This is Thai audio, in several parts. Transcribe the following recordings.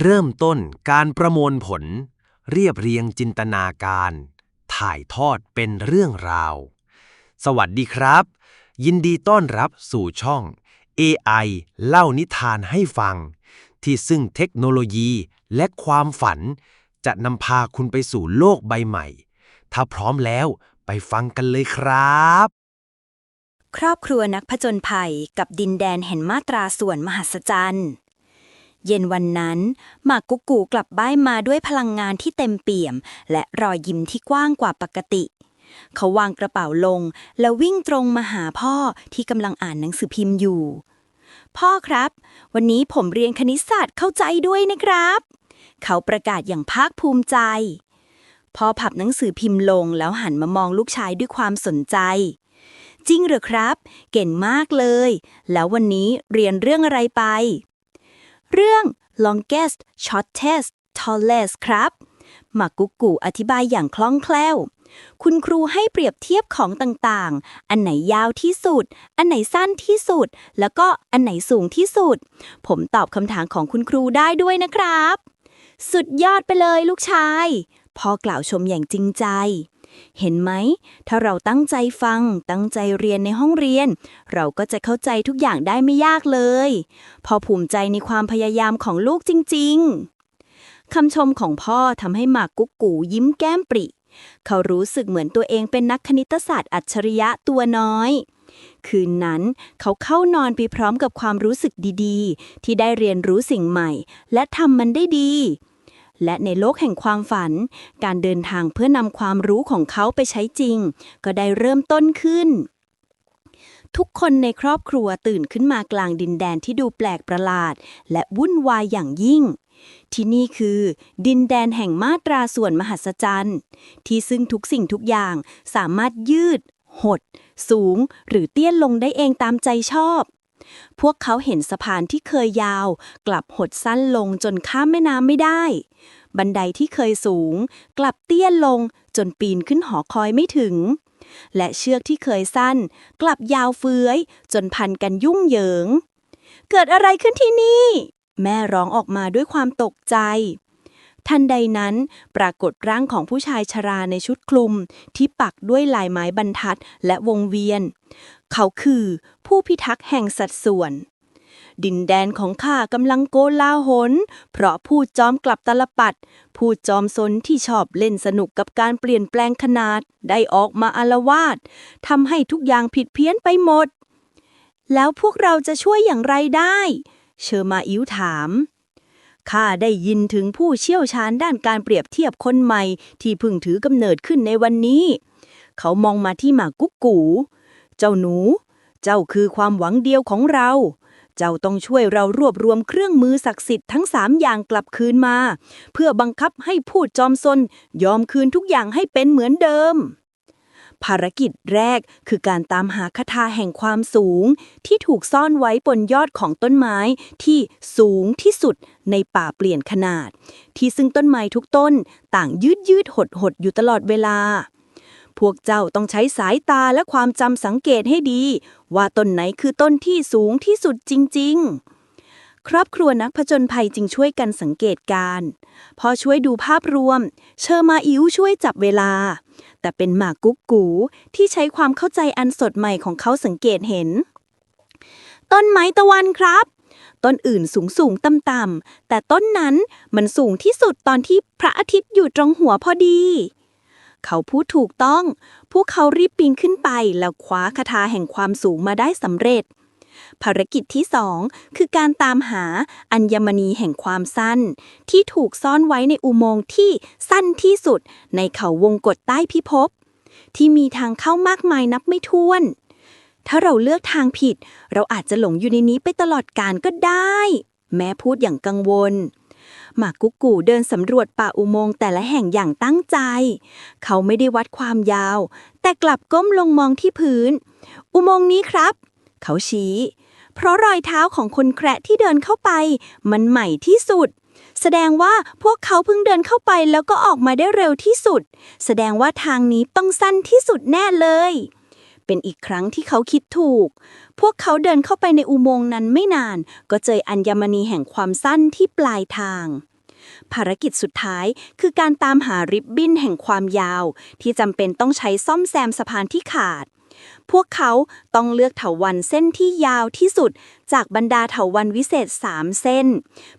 เริ่มต้นการประมวลผล เรียบเรียงจินตนาการ ถ่ายทอดเป็นเรื่องราว สวัสดีครับ ยินดีต้อนรับสู่ช่อง AI เล่านิทานให้ฟัง ที่ซึ่งเทคโนโลยีและความฝัน จะนำพาคุณไปสู่โลกใบใหม่ ถ้าพร้อมแล้วไปฟังกันเลยครับ ครอบครัวนักผจญภัยกับดินแดนแห่งมาตราส่วนมหัศจรรย์ เย็นวันนั้น หมากกุ๊กกูกลับบ้านมาด้วยพลังงานที่เต็มเปี่ยม และรอยยิ้มที่กว้างกว่าปกติ เขาวางกระเป๋าลง แล้ววิ่งตรงมาหาพ่อที่กำลังอ่านหนังสือพิมพ์อยู่ พ่อครับ วันนี้ผมเรียนคณิตศาสตร์เข้าใจด้วยนะครับ เขาประกาศอย่างภาคภูมิใจ พ่อพับหนังสือพิมพ์ลงแล้วหันมามองลูกชายด้วยความสนใจจริงเหรอครับ เก่งมากเลย แล้ววันนี้เรียนเรื่องอะไรไป เรื่อง longest shortest tallest ครับมากุกกูอธิบายอย่างคล่องแคล่ว คุณครูให้เปรียบเทียบของต่างๆ อันไหนยาวที่สุด อันไหนสั้นที่สุด แล้วก็อันไหนสูงที่สุด ผมตอบคำถามของคุณครูได้ด้วยนะครับ สุดยอดไปเลยลูกชาย พ่อกล่าวชมอย่างจริงใจ เห็นไหม ถ้าเราตั้งใจฟัง ตั้งใจเรียนในห้องเรียน เราก็จะเข้าใจทุกอย่างได้ไม่ยากเลย พอภูมิใจในความพยายามของลูกจริง ๆคำชมของพ่อทำให้หมากกุ๊กกูยิ้มแก้มปริ เขารู้สึกเหมือนตัวเองเป็นนักคณิตศาสตร์อัจฉริยะตัวน้อยคืนนั้นเขาเข้านอนไปพร้อมกับความรู้สึกดีๆ ที่ได้เรียนรู้สิ่งใหม่ และทำมันได้ดี และในโลกแห่งความฝัน การเดินทางเพื่อนำความรู้ของเขาไปใช้จริง ก็ได้เริ่มต้นขึ้น ทุกคนในครอบครัวตื่นขึ้นมากลางดินแดนที่ดูแปลกประหลาด และวุ่นวายอย่างยิ่งที่นี่คือ ดินแดนแห่งมาตราส่วนมหัศจรรย์ ที่ซึ่งทุกสิ่งทุกอย่างสามารถยืด หด สูง หรือเตี้ยนลงได้เองตามใจชอบ พวกเขาเห็นสะพานที่เคยยาว กลับหดสั้นลงจนข้ามแม่น้ำไม่ได้ บันไดที่เคยสูง กลับเตี้ยลงจนปีนขึ้นหอคอยไม่ถึง และเชือกที่เคยสั้น กลับยาวเฟื้อยจนพันกันยุ่งเหยิง เกิดอะไรขึ้นที่นี่ แม่ร้องออกมาด้วยความตกใจ ทันใดนั้น ปรากฏร่างของผู้ชายชราในชุดคลุม ที่ปักด้วยลายไม้บรรทัดและวงเวียน เขาคือผู้พิทักษ์แห่งสัดส่วน ดินแดนของข้ากำลังโกลาหล เพราะผู้จอมกลับตลปัด ผู้จอมซนที่ชอบเล่นสนุกกับการเปลี่ยนแปลงขนาด ได้ออกมาอารวาสทำให้ทุกอย่างผิดเพี้ยนไปหมด แล้วพวกเราจะช่วยอย่างไรได้ เชอร์มาอิวถาม ข้าได้ยินถึงผู้เชี่ยวชาญด้านการเปรียบเทียบคนใหม่ ที่พิ่งถือกำเนิดขึ้นในวันนี้ เขามองมาที่หมากกุ๊กกู เจ้าหนู เจ้าคือความหวังเดียวของเรา เจ้าต้องช่วยเรารวบรวมเครื่องมือศักดิ์สิทธิ์ทั้งสามอย่างกลับคืนมา เพื่อบังคับให้พูดจอมซนยอมคืนทุกอย่างให้เป็นเหมือนเดิม ภารกิจแรกคือการตามหาคาถาแห่งความสูง ที่ถูกซ่อนไว้บนยอดของต้นไม้ที่สูงที่สุดในป่าเปลี่ยนขนาด ที่ซึ่งต้นไม้ทุกต้นต่างยืดยืดหดหดอยู่ตลอดเวลา พวกเจ้าต้องใช้สายตาและความจำสังเกตให้ดี ว่าต้นไหนคือต้นที่สูงที่สุดจริง ๆ ครอบครัวนักผจญภัยจึงช่วยกันสังเกตการ์พอช่วยดูภาพรวม เชอร์มาอิวช่วยจับเวลา แต่เป็นหมากกุ๊กกูที่ใช้ความเข้าใจอันสดใหม่ของเขาสังเกตเห็น ต้นไม้ตะวันครับ ต้นอื่นสูงสูงต่ำต่ำๆแต่ต้นนั้นมันสูงที่สุดตอนที่พระอาทิตย์อยู่ตรงหัวพอดี เขาพูดถูกต้อง พวกเขารีบปีนขึ้นไปแล้วคว้าคาถาแห่งความสูงมาได้สำเร็จ ภารกิจที่สองคือการตามหาอัญมณีแห่งความสั้น ที่ถูกซ่อนไว้ในอุโมงค์ที่สั้นที่สุด ในเขาวงกฏใต้พิภพ ที่มีทางเข้ามากมายนับไม่ถ้วน ถ้าเราเลือกทางผิด เราอาจจะหลงอยู่ในนี้ไปตลอดกาลก็ได้ แม่พูดอย่างกังวลหมากกุ๊กกูเดินสำรวจป่าอุโมงค์แต่ละแห่งอย่างตั้งใจ เขาไม่ได้วัดความยาว แต่กลับก้มลงมองที่พื้น อุโมงค์นี้ครับ เขาชี้ เพราะรอยเท้าของคนแคระที่เดินเข้าไป มันใหม่ที่สุด แสดงว่าพวกเขาเพิ่งเดินเข้าไปแล้วก็ออกมาได้เร็วที่สุด แสดงว่าทางนี้ต้องสั้นที่สุดแน่เลย เป็นอีกครั้งที่เขาคิดถูก พวกเขาเดินเข้าไปในอุโมงค์นั้นไม่นาน ก็เจออัญมณีแห่งความสั้นที่ปลายทางภารกิจสุดท้ายคือการตามหาริบบิ้นแห่งความยาว ที่จำเป็นต้องใช้ซ่อมแซมสะพานที่ขาด พวกเขาต้องเลือกเถาวันเส้นที่ยาวที่สุด จากบรรดาเถาวันวิเศษสามเส้น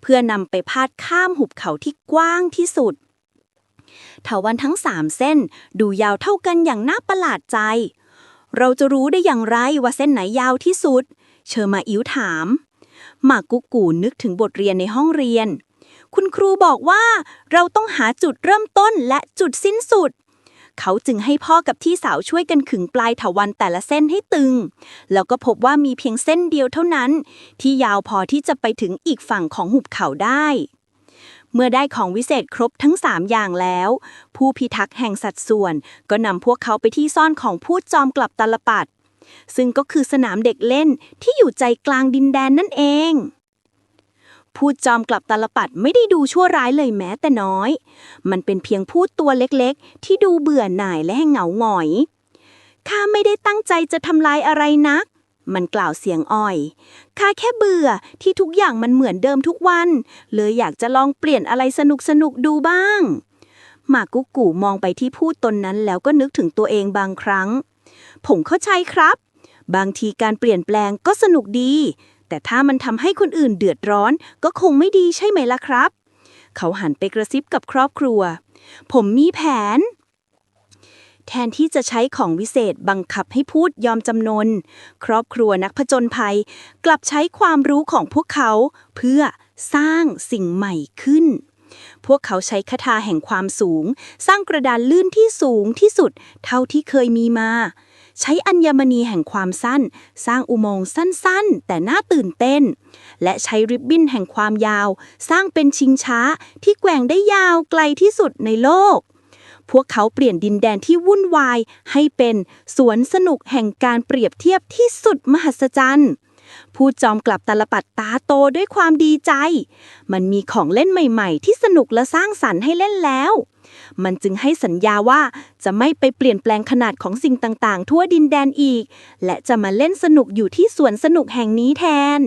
เพื่อนำไปพาดข้ามหุบเขาที่กว้างที่สุด เถาวันทั้งสามเส้นดูยาวเท่ากันอย่างน่าประหลาดใจ เราจะรู้ได้อย่างไรว่าเส้นไหนยาวที่สุด เชอร์มาอิวถามหมากกุกูนึกถึงบทเรียนในห้องเรียน คุณครูบอกว่าเราต้องหาจุดเริ่มต้นและจุดสิ้นสุด เขาจึงให้พ่อกับที่สาวช่วยกันขึงปลายถาวันแต่ละเส้นให้ตึง แล้วก็พบว่ามีเพียงเส้นเดียวเท่านั้น ที่ยาวพอที่จะไปถึงอีกฝั่งของหุบเขาได้ เมื่อได้ของวิเศษครบทั้งสามอย่างแล้ว ผู้พิทักษ์แห่งสัดส่วน ก็นำพวกเขาไปที่ซ่อนของพูดจอมกลับตาลปัดซึ่งก็คือสนามเด็กเล่นที่อยู่ใจกลางดินแดนนั่นเอง พูดจอมกลับตาลปัดไม่ได้ดูชั่วร้ายเลยแม้แต่น้อย มันเป็นเพียงพูดตัวเล็กๆ ที่ดูเบื่อหน่ายและเหงาหงอย ข้าไม่ได้ตั้งใจจะทำลายอะไรนัก มันกล่าวเสียงอ่อย ข้าแค่เบื่อที่ทุกอย่างมันเหมือนเดิมทุกวัน เลยอยากจะลองเปลี่ยนอะไรสนุกสนุกๆดูบ้าง หมากกุ๊กกูมองไปที่พูดตนนั้นแล้วก็นึกถึงตัวเองบางครั้ง ผมเข้าใจครับ บางทีการเปลี่ยนแปลงก็สนุกดี แต่ถ้ามันทำให้คนอื่นเดือดร้อน ก็คงไม่ดีใช่ไหมล่ะครับ เขาหันไปกระซิบกับครอบครัว ผมมีแผน แทนที่จะใช้ของวิเศษบังคับให้พูดยอมจำนน ครอบครัวนักผจญภัย กลับใช้ความรู้ของพวกเขา เพื่อสร้างสิ่งใหม่ขึ้นพวกเขาใช้คาถาแห่งความสูง สร้างกระดานลื่นที่สูงที่สุด เท่าที่เคยมีมา ใช้อัญมณีแห่งความสั้น สร้างอุโมงค์สั้นๆ แต่น่าตื่นเต้น และใช้ริบบิ้นแห่งความยาว สร้างเป็นชิงช้าที่แกว่งได้ยาวไกลที่สุดในโลก พวกเขาเปลี่ยนดินแดนที่วุ่นวาย ให้เป็นสวนสนุกแห่งการเปรียบเทียบที่สุดมหัศจรรย์ผู้จอมกลับตาลปัดตาโตด้วยความดีใจ มันมีของเล่นใหม่ ๆ ที่สนุกและสร้างสรรค์ให้เล่นแล้ว มันจึงให้สัญญาว่าจะไม่ไปเปลี่ยนแปลงขนาดของสิ่งต่างๆ ทั่วดินแดนอีก และจะมาเล่นสนุกอยู่ที่สวนสนุกแห่งนี้แทน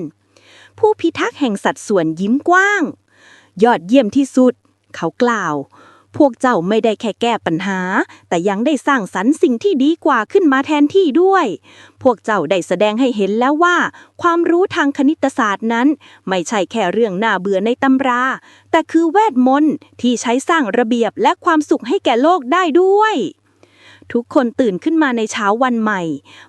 ผู้พิทักษ์แห่งสัตว์ส่วนยิ้มกว้าง ยอดเยี่ยมที่สุด เขากล่าว พวกเจ้าไม่ได้แค่แก้ปัญหา แต่ยังได้สร้างสรรค์สิ่งที่ดีกว่าขึ้นมาแทนที่ด้วย พวกเจ้าได้แสดงให้เห็นแล้วว่า ความรู้ทางคณิตศาสตร์นั้น ไม่ใช่แค่เรื่องน่าเบื่อในตำรา แต่คือแวดมนต์ที่ใช้สร้างระเบียบและความสุขให้แก่โลกได้ด้วยทุกคนตื่นขึ้นมาในเช้าวันใหม่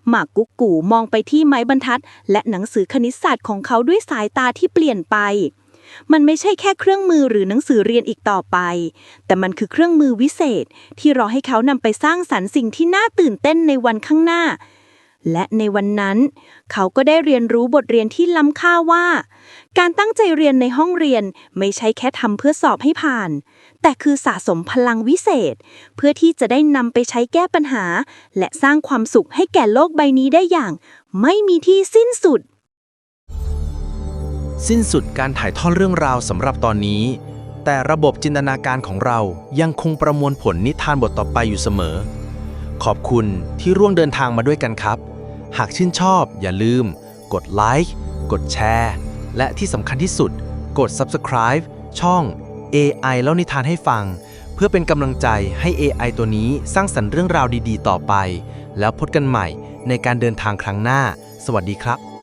หมากกุ๊กกูมองไปที่ไม้บรรทัด และหนังสือคณิตศาสตร์ของเขาด้วยสายตาที่เปลี่ยนไป มันไม่ใช่แค่เครื่องมือหรือหนังสือเรียนอีกต่อไป แต่มันคือเครื่องมือวิเศษ ที่รอให้เขานำไปสร้างสรรค์สิ่งที่น่าตื่นเต้นในวันข้างหน้า และในวันนั้น เขาก็ได้เรียนรู้บทเรียนที่ล้ำค่าว่า การตั้งใจเรียนในห้องเรียนไม่ใช่แค่ทำเพื่อสอบให้ผ่าน แต่คือสะสมพลังวิเศษ เพื่อที่จะได้นำไปใช้แก้ปัญหา และสร้างความสุขให้แก่โลกใบนี้ได้อย่าง ไม่มีที่สิ้นสุด สิ้นสุดการถ่ายทอดเรื่องราวสำหรับตอนนี้ แต่ระบบจินตนาการของเรายังคงประมวลผลนิทานบทต่อไปอยู่เสมอ ขอบคุณที่ร่วมเดินทางมาด้วยกันครับ หากชื่นชอบอย่าลืม กดไลค์กดแชร์ และที่สำคัญที่สุด กด Subscribe ช่อง AI แล้วนิทานให้ฟัง เพื่อเป็นกำลังใจให้ AI ตัวนี้สร้างสรรค์เรื่องราวดีๆ ต่อไป แล้วพบกันใหม่ในการเดินทางครั้งหน้า สวัสดีครับ